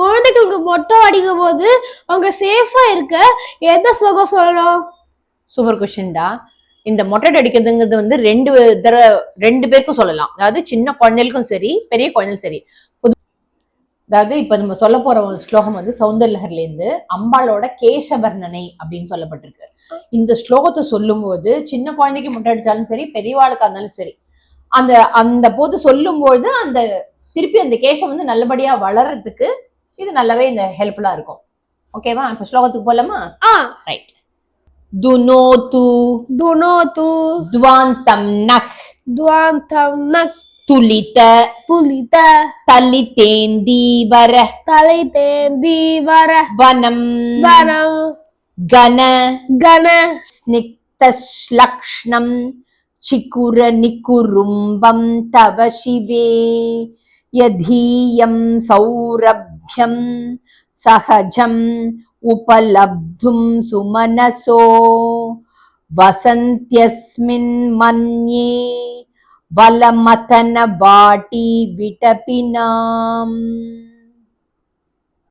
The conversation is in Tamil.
குழந்தைகளுக்கு மொட்டை அடிக்கும் போது அவங்க சேஃபா இருக்க எந்த ஸ்லோகம் சொல்லணும் சூப்பர் கொஸ்டின்டா இந்த மொட்டை அடிக்கிறதுங்கிறது வந்து ரெண்டு தர ரெண்டு பேருக்கும் சொல்லலாம். அதாவது சின்ன குழந்தைகளுக்கும் சரி பெரிய குழந்தைகளும் சரி. அதாவது இப்ப நம்ம சொல்ல போற ஸ்லோகம் வந்து சௌந்தர்லகர்ல இருந்து அம்பாளோட கேசவர்ணனை அப்படின்னு சொல்லப்பட்டிருக்கு. இந்த ஸ்லோகத்தை சொல்லும் போது சின்ன குழந்தைக்கு முட்டை அடிச்சாலும் சரி பெரியவாளுக்கா இருந்தாலும் சரி அந்த அந்த போது சொல்லும்போது அந்த திருப்பி அந்த கேசம் வந்து நல்லபடியா வளர்றதுக்கு இது நல்லாவே இந்த ஹெல்ப்ஃபுல்லா இருக்கும். ஓகேவா இப்ப ஸ்லோகத்துக்கு போலாமா? ஆ. ரைட் துனோது. துனோது. துவாந்தம் நக். துவாந்தம் நக். துலித புலித தலிதேந்தீவர தலை தேந்தி வர. வனம். வனம். கன. கன. ஸ்னிக்தஸ்லக்ஷ்ணம் சிக்குர நிக்குரும்பம் தவ சிவே. यधीयं सौरभ्यं सहजम् उपलब्धुं सुमनसो। वसन्त्यस्मिन्मन्ये वलमतनवाटी विटपिनाम्।